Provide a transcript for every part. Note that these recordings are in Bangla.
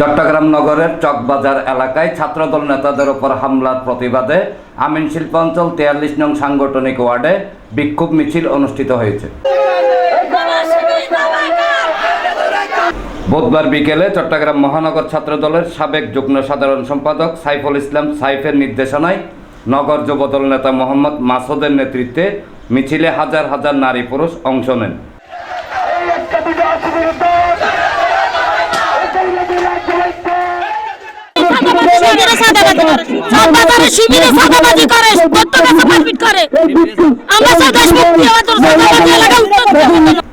চট্টগ্রাম নগরের চকবাজার এলাকায় ছাত্রদল নেতাদের ওপর হামলার প্রতিবাদে আমিন শিল্পাঞ্চল তেয়াল্লিশ নং সাংগঠনিক ওয়ার্ডে বিক্ষোভ মিছিল অনুষ্ঠিত হয়েছে। বুধবার বিকেলে চট্টগ্রাম মহানগর ছাত্রদলের সাবেক যুগ্ম সাধারণ সম্পাদক সাইফুল ইসলাম সাইফের নির্দেশনায় নগর যুবদল নেতা মোহাম্মদ মাসুদের নেতৃত্বে মিছিলে হাজার হাজার নারী পুরুষ অংশ নেন। করে সাদাবাজি শিবিরে সাদাবাজি করে করে।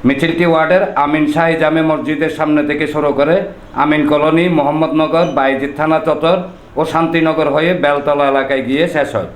মিছিলটি ওয়ার্ডের আমিন শাহী জামে মসজিদের সামনে থেকে শুরু করে আমিন কলোনি, মোহাম্মদনগর বাইজিৎ থানা চত্বর ও শান্তিনগর হয়ে বেলতলা এলাকায় গিয়ে শেষ হয়।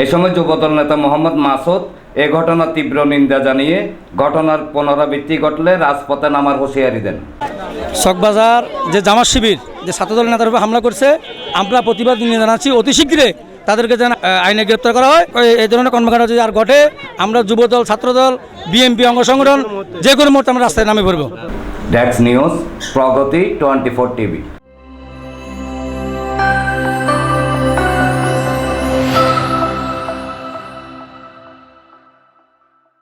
এ সময় যুবদল নেতা মোহাম্মদ মাসুদ এ ঘটনার তীব্র নিন্দা জানিয়ে ঘটনার পুনরাবৃত্তি ঘটলে রাজপথে নামার হুঁশিয়ারি দেন। চকবাজার যে জামাত শিবির যে ছাত্রদল নেতার উপর হামলা করছে আমরা প্রতিবাদ নিয়ে জানাচ্ছি। অতি শীঘ্রে তাদেরকে যেন আইনে গ্রেপ্তার করা হয়। এই ধরনের কর্মকাণ্ড যদি আর ঘটে আমরা যুবদল ছাত্রদল বিএনপি অঙ্গ সংগঠন যে কোনো মুহূর্তে আমরা রাস্তায় নামে পড়ব। ডেক্স news Pragati twenty four TV.